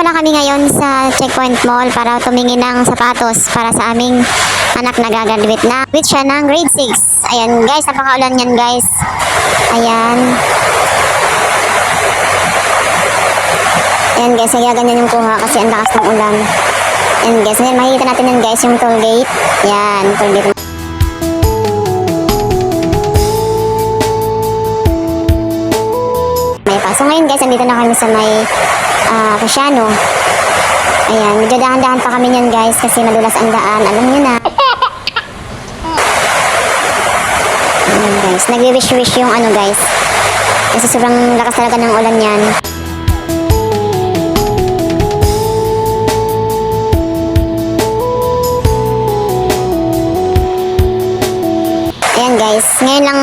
pala kami ngayon sa Checkpoint Mall para tumingin ng sapatos para sa aming anak na gagraduate na. Which siya ng grade 6. Ayan guys, napakaulan yan guys. Ayan. Ayan guys, kaya ganyan yung kuha kasi ang lakas ng ulan. Ayan guys, ngayon makikita natin yan guys yung toll gate. Yan, toll gate. May pa. So ngayon guys, andito na kami sa may uh, Casiano. Ayan, medyo dahan-dahan pa kami niyan guys kasi madulas ang daan. Alam niyo na. Ayan guys, nagwi-wish-wish yung ano guys. Kasi sobrang lakas talaga ng ulan yan. Ayan guys, ngayon lang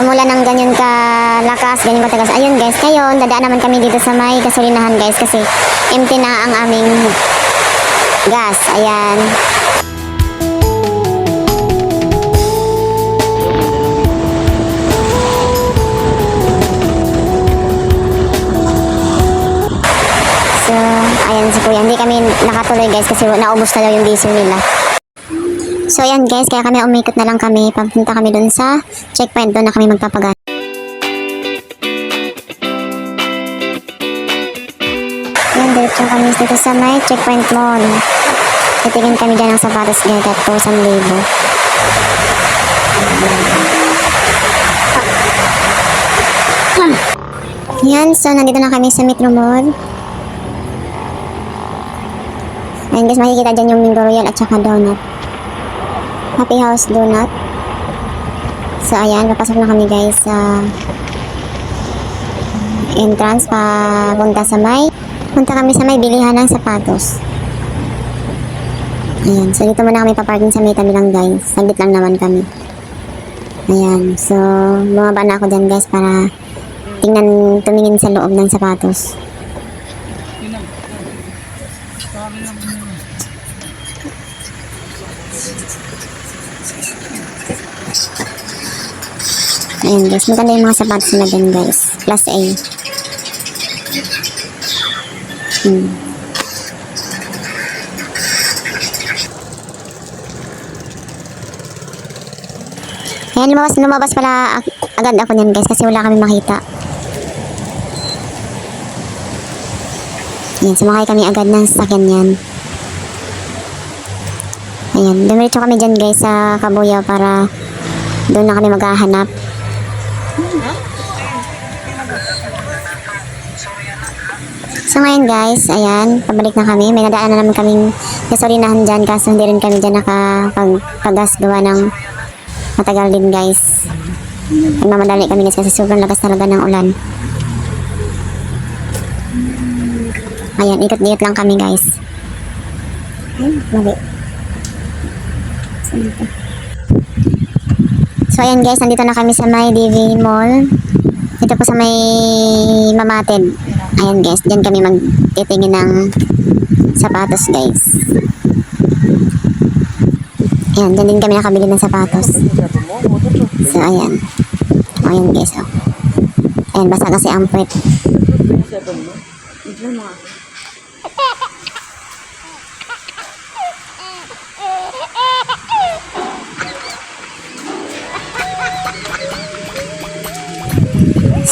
umulan ng ganyan kalakas, ganyan katagas. Ayun guys, ngayon dadaan naman kami dito sa may gasolinahan guys kasi empty na ang aming gas. Ayan. So, ayan si Kuya. Hindi kami nakatuloy guys kasi naubos na daw yung diesel nila. So ayan guys, kaya kami umikot na lang kami. Papunta kami dun sa checkpoint doon na kami magpapagas. Ayan, diretso kami dito sa may checkpoint mall. Titingin kami dyan ng sapatos guys at po sa libo. Yan, so nandito na kami sa Metro Mall. Ayan guys, makikita dyan yung Mingo Royal at saka donut. Happy House Donut. So, ayan, papasok na kami guys sa entrance pa punta sa may punta kami sa may bilihan ng sapatos. Ayan, so dito muna kami paparking sa may tabi lang guys. Sabit lang naman kami. Ayan, so bumaba na ako dyan guys para tingnan, tumingin sa loob ng sapatos. Ayan guys, maganda yung mga sapatos nila dyan guys. Plus A. Hmm. Ayan, lumabas, lumabas pala ag- agad ako niyan guys kasi wala kami makita. Ayan, sumakay kami agad ng sasakyan yan. Ayan, dumiretso kami dyan guys sa Kabuyaw para doon na kami maghahanap. So ngayon guys, ayan, pabalik na kami. May nadaan na naman kaming gasolinahan dyan kaso hindi rin kami dyan nakapagpagas gawa ng matagal din guys. Nagmamadali kami guys kasi sobrang lakas talaga ng ulan. Ayan, ikot-ikot lang kami guys. Ay, mali. Saan ito? So ayan guys, nandito na kami sa may DV Mall. Dito po sa may Mamated. Ayan guys, diyan kami magtitingin ng sapatos guys. Ayan, diyan din kami nakabili ng sapatos. So ayan. Ayan guys, oh. Ayan, basa kasi ang puwet.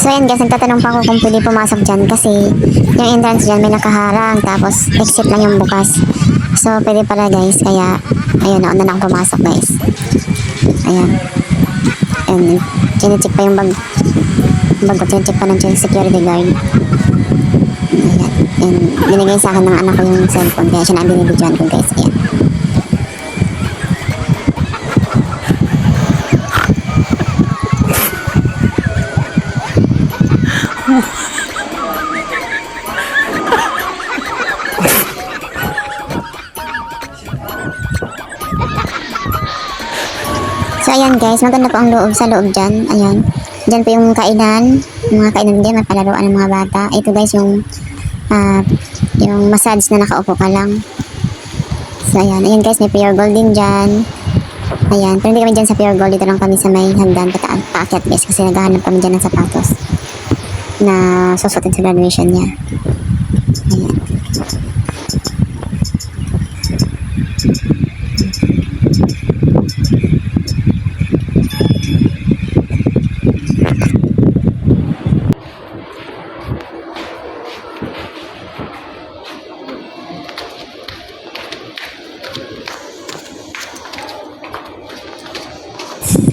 So ayan guys, nagtatanong pa ako kung pwede pumasok dyan kasi yung entrance dyan may nakaharang tapos exit lang yung bukas. So pwede pala guys, kaya ayun, nauna na akong pumasok guys. Ayan. And chinecheck pa yung bag bag ko, chinecheck pa ng security guard. Ayan. And binigay sa akin ng anak ko yung cellphone kaya siya na binibidyoan ko guys. Ayan. So ayan guys, maganda po ang loob sa loob dyan. Ayan. Dyan po yung kainan. Mga kainan dyan, may palaruan ng mga bata. Ito guys yung ah, yung massage na nakaupo ka lang. So ayan. Ayan guys, may pure gold din dyan. Ayan. Pero hindi kami dyan sa pure gold. Dito lang kami sa may hagdan paakyat guys. Kasi naghahanap kami dyan ng sapatos na susutin sa graduation niya. Ayan.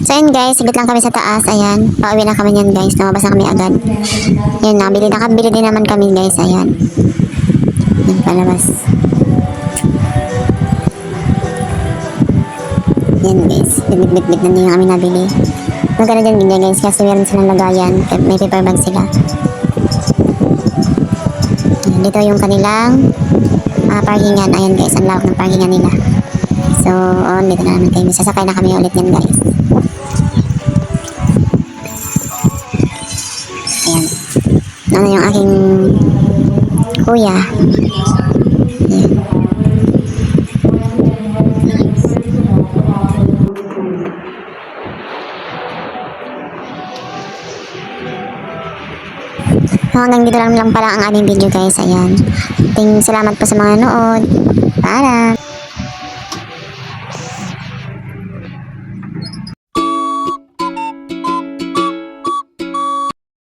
So yun guys, sigit lang kami sa taas. Ayan, pauwi na kami yan guys. Lumabas na kami agad. Yun, nakabili, nakabili din naman kami guys. Ayan. Yan, palabas. Yan guys, bit-bit-bit na yung kami nabili. Maganda dyan ganyan guys, kasi meron silang lagayan. May paper bag sila. Ayan, dito yung kanilang ah, parkingan. Ayan guys, ang lawak ng parkingan nila. So, on, dito na naman kayo. Sasakay na kami ulit yan guys. Ano yung aking kuya. Ayan. Hanggang dito lang lang pala ang ating video guys. Ayan. Ting salamat po sa mga nood. Paalam.